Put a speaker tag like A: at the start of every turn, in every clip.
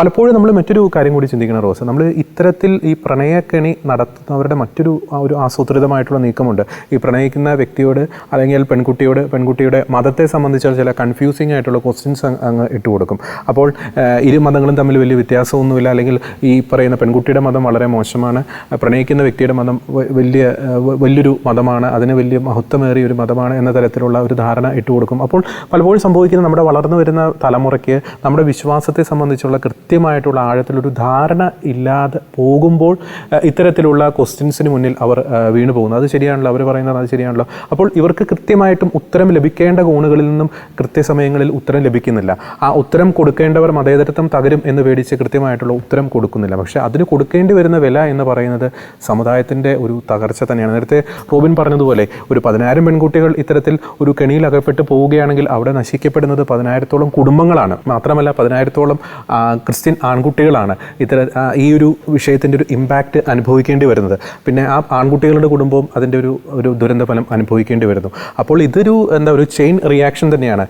A: പലപ്പോഴും നമ്മൾ മറ്റൊരു കാര്യം കൂടി ചിന്തിക്കണം റോസ്. നമ്മൾ ഇത്തരത്തിൽ ഈ പ്രണയക്കെണി നടത്തുന്നവരുടെ മറ്റൊരു ഒരു ആസൂത്രിതമായിട്ടുള്ള നീക്കമുണ്ട്. ഈ പ്രണയിക്കുന്ന വ്യക്തിയോട് അല്ലെങ്കിൽ പെൺകുട്ടിയോട് പെൺകുട്ടിയുടെ മതത്തെ സംബന്ധിച്ച ചില കൺഫ്യൂസിംഗ് ആയിട്ടുള്ള ക്വസ്റ്റ്യൻസ് അങ്ങ് ഇട്ട് കൊടുക്കും. അപ്പോൾ ഇരു മതങ്ങളും തമ്മിൽ വലിയ വ്യത്യാസമൊന്നുമില്ല. അല്ലെങ്കിൽ ഈ പറയുന്ന പെൺകുട്ടിയുടെ മതം വളരെ മോശമാണ് പ്രണയിക്കുന്ന വ്യക്തിയുടെ മതം വലിയ വലിയൊരു മതമാണ് അതിന് വലിയ മഹത്വമേറിയ ഒരു മതമാണ് എന്ന തരത്തിലുള്ള ഒരു ധാരണ ഇട്ട് കൊടുക്കും. അപ്പോൾ പലപ്പോഴും സംഭവിക്കുന്ന നമ്മുടെ വളർന്നു വരുന്ന തലമുറയ്ക്ക് നമ്മുടെ വിശ്വാസത്തെ സംബന്ധിച്ചുള്ള കൃത്യമായിട്ടുള്ള ആഴത്തിലൊരു ധാരണ ഇല്ലാതെ പോകുമ്പോൾ ഇത്തരത്തിലുള്ള ക്വസ്റ്റ്യൻസിന് മുന്നിൽ അവർ വീണു പോകുന്നു. അത് ശരിയാണല്ലോ. അവർ പറയുന്നത് അത് ശരിയാണല്ലോ. അപ്പോൾ ഇവർക്ക് കൃത്യമായിട്ടും ഉത്തരം ലഭിക്കേണ്ട കോണുകളിൽ നിന്നും കൃത്യസമയങ്ങളിൽ ഉത്തരം ലഭിക്കുന്നില്ല. ആ ഉത്തരം കൊടുക്കേണ്ടവർ മതേതരത്വം തകരും എന്ന് പേടിച്ച് കൃത്യമായിട്ടുള്ള ഉത്തരം കൊടുക്കുന്നില്ല. പക്ഷേ അതിന് കൊടുക്കേണ്ടി വരുന്ന വില എന്ന് പറയുന്നത് സമുദായത്തിന്റെ ഒരു തകർച്ച തന്നെയാണ്. നേരത്തെ റോബിൻ പറഞ്ഞതുപോലെ ഒരു പതിനായിരം പെൺകുട്ടികൾ ഇത്തരത്തിൽ ഒരു കെണിയിൽ അകപ്പെട്ട് പോവുകയാണെങ്കിൽ അവിടെ നശിക്കപ്പെടുന്നത് പതിനായിരത്തോളം കുടുംബങ്ങളാണ്. മാത്രമല്ല പതിനായിരത്തോളം ആ, ക്രിസ്ത്യൻ ആൺകുട്ടികളാണ് ഇത്തര ഈ ഒരു വിഷയത്തിന്റെ ഒരു ഇമ്പാക്റ്റ് അനുഭവിക്കേണ്ടി വരുന്നത്. പിന്നെ ആ ആൺകുട്ടികളുടെ കുടുംബവും അതിന്റെ ഒരു ഒരു ദുരന്ത ഫലം അനുഭവിക്കേണ്ടി വരുന്നു. അപ്പോൾ ഇതൊരു എന്താ ഒരു ചെയിൻ റിയാക്ഷൻ തന്നെയാണ്.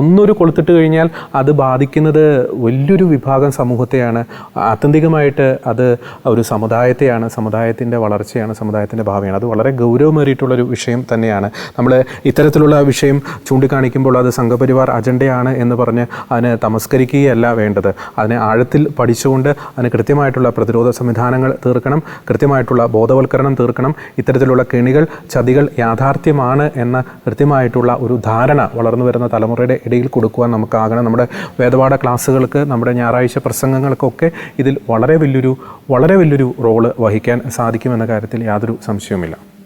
A: ഒന്നൊരു കൊളുത്തിട്ട് കഴിഞ്ഞാൽ അത് ബാധിക്കുന്നത് വലിയൊരു വിഭാഗം സമൂഹത്തെയാണ്. ആത്യന്തികമായിട്ട് അത് ഒരു സമുദായത്തെയാണ് സമുദായത്തിന്റെ വളർച്ചയാണ് സമുദായത്തിന്റെ ഭാവിയാണ്. അത് വളരെ ഗൗരവമേറിയിട്ടുള്ളൊരു വിഷയം തന്നെയാണ്. നമ്മൾ ഇത്തരത്തിലുള്ള വിഷയം ചൂണ്ടിക്കാണിക്കുമ്പോൾ അത് സംഘപരിവാർ അജണ്ടയാണ് എന്ന് പറഞ്ഞ് അതിനെ തമസ്കരിക്കുകയല്ല വേണ്ടത്. അതിനെ ആഴത്തിൽ പഠിച്ചുകൊണ്ട് അതിന് കൃത്യമായിട്ടുള്ള പ്രതിരോധ സംവിധാനങ്ങൾ തീർക്കണം കൃത്യമായിട്ടുള്ള ബോധവൽക്കരണം തീർക്കണം. ഇത്തരത്തിലുള്ള കെണികൾ ചതികൾ യാഥാർത്ഥ്യമാണ് എന്ന കൃത്യമായിട്ടുള്ള ഒരു ധാരണ വളർന്നു വരുന്ന തലമുറയുടെ ഇടയിൽ കൊടുക്കുവാൻ നമുക്കാകണം. നമ്മുടെ വേദപാഠ ക്ലാസ്സുകൾക്ക് നമ്മുടെ ഞായറാഴ്ച പ്രസംഗങ്ങൾക്കൊക്കെ ഇതിൽ വളരെ വലിയൊരു വളരെ വലിയൊരു റോൾ വഹിക്കാൻ സാധിക്കുമെന്ന കാര്യത്തിൽ യാതൊരു സംശയവുമില്ല.